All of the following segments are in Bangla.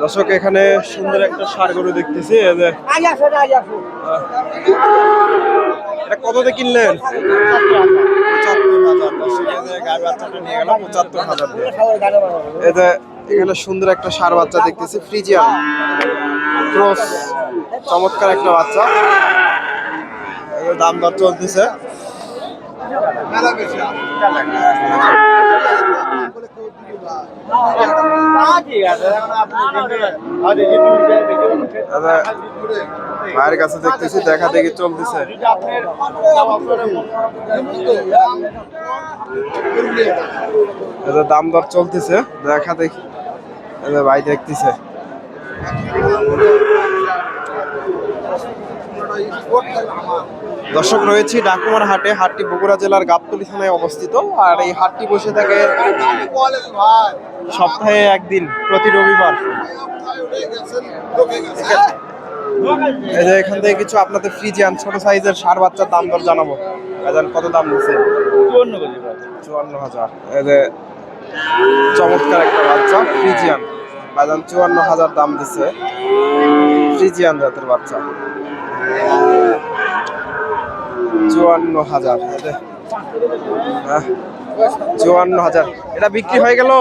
দর্শক এখানে সুন্দর একটা সার গরু দেখতেছি এই এটা কততে কিনলেন? এখানে সুন্দর একটা সার বাচ্চা দেখতেছি ফ্রিজিয়ান। ক্রস চমৎকার একটা বাচ্চা। দাম দর চলতেছে। ভাইয়ের কাছে দেখতেছি দেখা দেখি চলতেছে। দাম দর চলতেছে দেখা দেখি। ভাই দেখতেছে। দর্শক রয়েছি ডাকুমার হাটে হাটটি বগুড়া জেলার গাবতলী থানায় অবস্থিত। আর এই হাটটি বসে থাকে সপ্তাহে একদিন প্রতি রবিবার। এই যে এখান থেকে কিছু আপনাদের ফ্রিজিয়ান ছোট সাইজের সার বাচ্চার দাম দর জানাব। কত দাম নিচ্ছে চুয়ান্ন হাজার। এই যে চমৎকার একটা বাচ্চা ফ্রিজিয়ান বাজান চুয়ান্ন হাজার দাম দিচ্ছে। ফ্রিজিয়ান জাতের বাচ্চা। চুয়ান্ন হাজার। হ্যাঁ, চুয়ান্ন হাজার। এটা বিক্রি হয়ে গেল?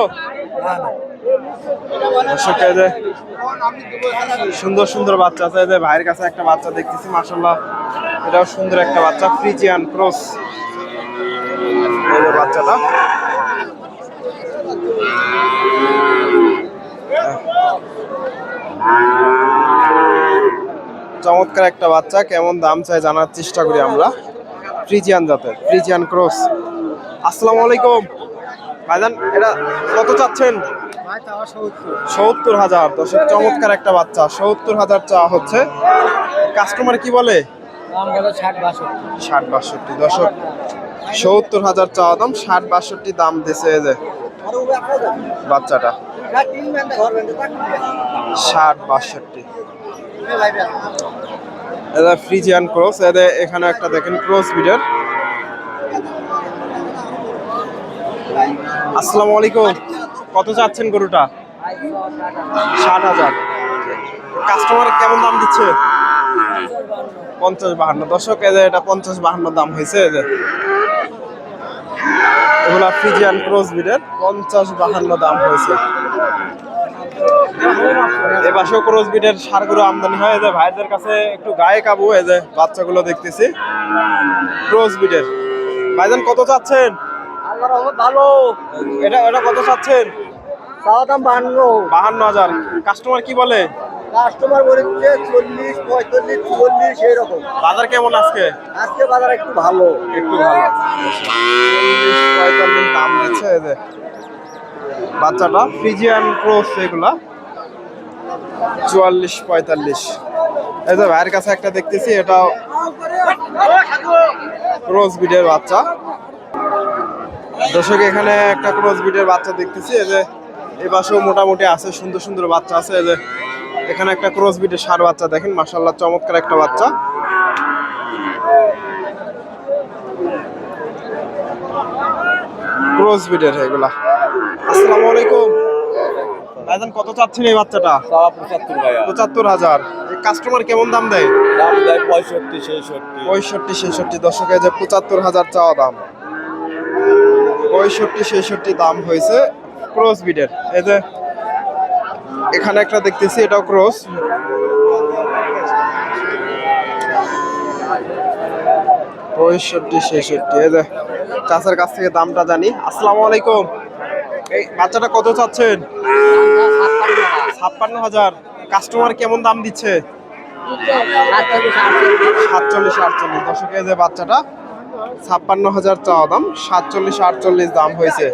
সুন্দর সুন্দর বাচ্চা আছে। যে ভাইয়ের কাছে একটা বাচ্চা দেখতেছি মাসাল্লাহ এটাও সুন্দর একটা বাচ্চা ফ্রিজিয়ান ক্রস বাচ্চাটা। চমৎকার একটা বাচ্চা কেমন দাম চাই জানার চেষ্টা করি আমরা। ফ্রিজিয়ান জাতের ফ্রিজিয়ান ক্রস। আসসালামু আলাইকুম। ভাইজান এটা কত চাচ্ছেন? সত্তর। হাজার দর্শক চমৎকার একটা বাচ্চা সত্তর হাজার চা হচ্ছে। কাস্টমার কি বলে? ষাট বাষট্টি। দর্শক সত্তর হাজার চাওয়া দাম ষাট বাষট্টি দাম দিছে যে বাচ্চাটা। ষাট বাষট্টি। এটা ফ্রিজিয়ান ক্রস এদের এখানে একটা দেখেন ক্রস বিডের আসসালামু আলাইকুম। কত চাচ্ছেন গরুটা? ষাট হাজার। কাস্টমার কেমন দাম দিচ্ছে? পঞ্চাশ বাহান্ন। দশক এদের এটা পঞ্চাশ বাহান্ন দাম হয়েছে এদের। এগুলা ফ্রিজিয়ান ক্রস বিডের পঞ্চাশ বাহান্ন দাম হয়েছে। এ পাশেও ক্রস সারগুলো আমদানি হয়। এই যে ভাইদের কাছে একটু গায়ে কাবু এই যে বাচ্চাগুলো দেখতেছি। ক্রস ভাইজান কত চাচ্ছেন? ভালো। এটা এটা কত চাচ্ছেন? দাম বান্ন বাহান্ন হাজার। কাস্টমার কি বলে? কাস্টমার বলেছে চল্লিশ পঁয়তাল্লিশ চুয়াল্লিশ এইরকম। বাজার কেমন আজকে? আজকে বাজার একটু ভালো। একটু ভালো। পঁয়তাল্লিশ দাম দিচ্ছে বাচ্চাটা। ফ্রিজিয়ান ক্রোস এগুলা। চুয়াল্লিশ পঁয়তাল্লিশ। এই যে ভাইয়ের কাছে একটা দেখতেছি এটাও ক্রস বিডের বাচ্চা। দর্শক, এখানে একটা ক্রস বিডের বাচ্চা দেখতেছি, এই যে এই পাশেও মোটামুটি আছে, সুন্দর সুন্দর বাচ্চা আছে, এই যে এখানে একটা ক্রস বিডের সার বাচ্চা দেখেন মাসাল্লাহ চমৎকার একটা বাচ্চা। ক্রস বিডের এগুলা। আসসালামু আলাইকুম। ভাইজান কত চাচ্ছেন এই বাচ্চাটা? পঁচাত্তর হাজার। কাস্টমার কেমন দাম দেয়? দাম দেয় পঁয়ষট্টি ছেষট্টি। পঁয়ষট্টি ছেষট্টি। দশকে যে পঁচাত্তর হাজার চাওয়া দাম। পঁয়ষট্টি ছেষট্টি দাম হয়েছে ক্রস বিডের এই যে এখানে একটা দেখতেছি এটাও ক্রস পঁয়ষট্টি ছেষট্টি। এই যে চাচার কাছ থেকে দামটা জানি। আসসালামু আলাইকুম। এই বাচ্চাটা কত চাচ্ছেন? ছাপ্পান্ন হাজার। কাস্টমার কেমন দাম দিচ্ছে? সাতচল্লিশ, আটচল্লিশ। দশকে যে বাচ্চাটা, ছাপ্পান্ন হাজার চাওয়া দাম, সাতচল্লিশ, আটচল্লিশ দাম হয়েছে।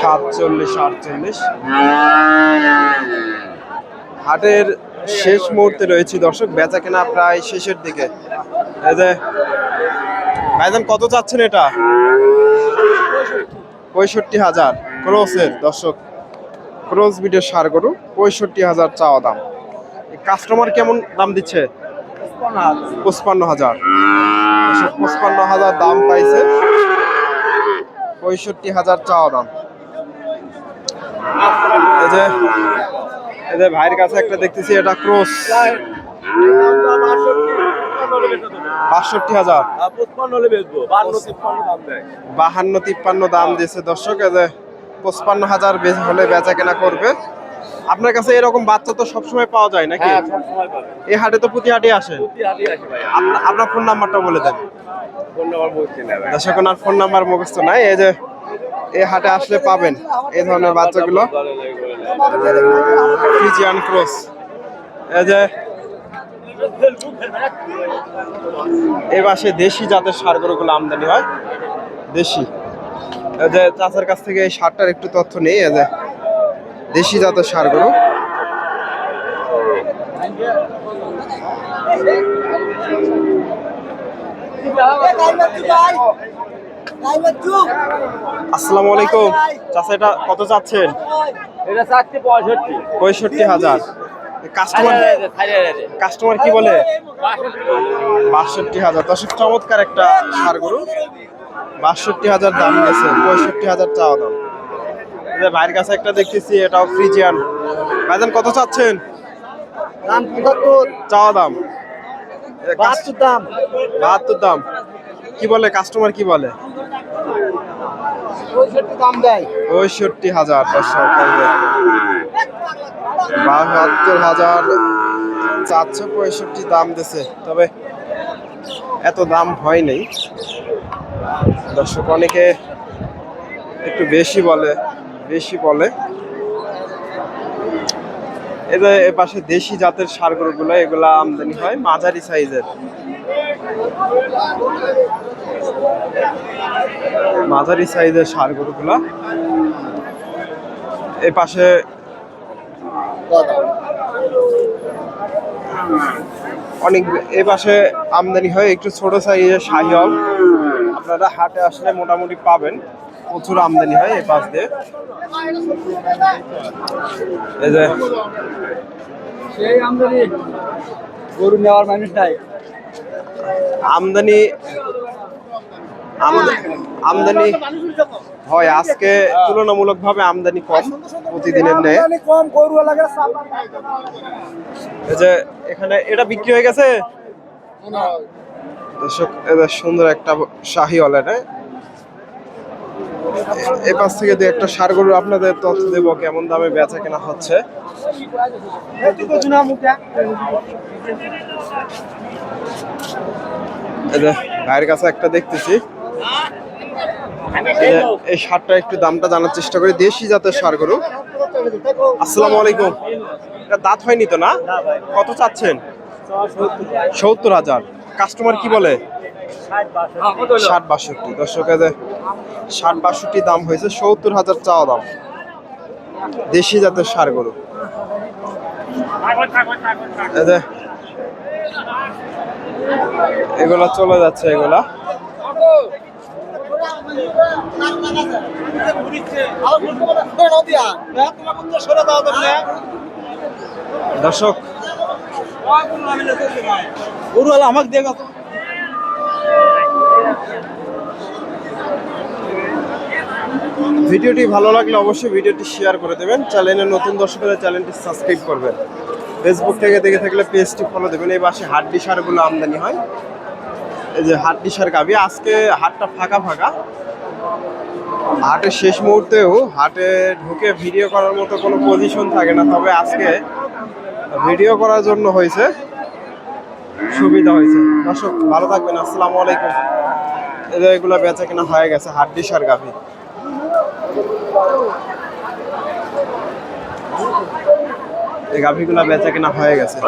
সাতচল্লিশ, আটচল্লিশ। হাটের শেষ মুহূর্তে রয়েছি দর্শক, বেচা কেনা প্রায় শেষের দিকে। এই যে, ভাইজান, কত চাচ্ছেন এটা? পঁয়ষট্টি হাজার। ক্রোসের, দর্শক, ক্রোস বিডের সার গরু, পঁয়ষট্টি হাজার চাওয়া দাম। কাস্টমার কেমন দাম দিচ্ছে? পঁচপান্ন হাজার। পঁচপান্ন হাজার দাম পাইছে। পঁয়ষট্টি হাজার চাওয়া দাম। এই যে এই যে ভাইয়ের কাছে একটা দেখতেছি, এটা ক্রস। বাষট্টি হাজার। বাহান্ন তিপ্পান্ন দাম দিয়েছে দর্শক পঁচপান্ন হাজার হলে বেচা কেনা করবে। আপনার কাছে এরকম বাচ্চা তো সবসময় পাওয়া যায় নাকি? এই হাটে তো প্রতি হাটে আসে। আপনা- আপনার ফোন নাম্বারটা বলে দেন। দর্শক ওনার ফোন নাম্বার মুখস্থ নাই। এই যে এই হাটে আসলে পাবেন এই ধরনের বাচ্চাগুলো। ফ্রিজিয়ান ক্রস এই যে এই পাশে দেশি জাতের সার গরুগুলো আমদানি হয়। দেশি। যে চাচার কাছ থেকে এই সারটার একটু তথ্য নেই যে দেশি জাতের সার গরু আসসালামু আলাইকুম। চাচা এটা কত চাচ্ছেন? এটা পঁয়ষট্টি। পঁয়ষট্টি হাজার। কাস্টমার কাস্টমার কি বলে? বাষট্টি হাজার। দর্শক চমৎকার একটা সার গরু। বাষট্টি হাজার দাম গেছে পঁয়ষট্টি হাজার চাওয়া দাম। এই যে ভাইয়ের কাছে একটা দেখতেছি এটাও ফ্রিজিয়ান ভাইজান কত চাচ্ছেন? দাম পঁচাত্তর। চাওয়া দাম। বাহাত্তর দাম। বাহাত্তর দাম। কি বলে কাস্টমার কি বলে? পঁয়ষট্টি দাম দেয়। পঁয়ষট্টি হাজার যে। বাহাত্তর হাজার চারশো পঁয়ষট্টি দাম দিছে। তবে এত দাম হয় নাই। দর্শক অনেকে একটু বেশি বলে বেশি বলে। এদের এ পাশে দেশি জাতের সার গরুগুলো এগুলা আমদানি হয় মাঝারি সাইজের। মাঝারি সাইজের সার গরুগুলো এ পাশে অনেক এ পাশে আমদানি হয় একটু ছোট সাইজের শাহিওয়াল আপনারা হাটে আসলে মোটামুটি পাবেন। প্রচুর আমদানি হয় এই পাশ দিয়ে। এই যে সেই আমদানি গরু নেওয়ার মানুষ নাই। আমদানি আমদা- আমদানি হয়। আজকে তুলনামূলকভাবে আমদানি কম প্রতিদিনের এই যে এখানে এটা বিক্রি হয়ে গেছে? দর্শক এটা সুন্দর একটা শাহি এটা এ পাশ থেকে দু একটা সার গরু আপনাদের তথ্য দেবো কেমন দামে বেচা কেনা হচ্ছে। ভাইয়ের কাছে একটা দেখতেছি। এই সারটা একটু দামটা জানার চেষ্টা করি। দেশি জাতের সার গরু। আসসালামু আলাইকুম। এটা দাঁত হয়নি তো না? কত চাচ্ছেন? সত্তর হাজার। কাস্টমার কি বলে? ষাট বাষট্টি। দর্শক ষাট বাষট্টি দাম হয়েছে, সত্তর হাজার চাওয়া দাম। দেশি জাতের সার গরু। এগুলা চলে যাচ্ছে, এগুলা। দর্শক গরুওয়ালা আমাকে দেখো ভিডিওটি ভালো লাগলে অবশ্যই ভিডিওটি শেয়ার করে দেবেন। চ্যানেলে নতুন দর্শকেরা চ্যানেলটি সাবস্ক্রাইব করবেন। ফেসবুক থেকে দেখে থাকলে পেজটি ফলো দেবেন। এই পাশে হাড্ডি সারগুলো আমদানি হয়। এই যে হাড্ডি সার গাবি আজকে হাটটা ফাঁকা ফাঁকা। হাটের শেষ মুহূর্তেও হাটে ঢুকে ভিডিও করার মতো কোনো পজিশন থাকে না, তবে আজকে ভিডিও করার জন্য হয়েছে, সুবিধা হয়েছে। দর্শক, ভালো থাকবেন, আসসালামু আলাইকুম। এদের এগুলো বেচা কেনা হয়ে গেছে, হাট ডিসার গাভি। এই গাভিগুলো বেচা কেনা হয়ে গেছে।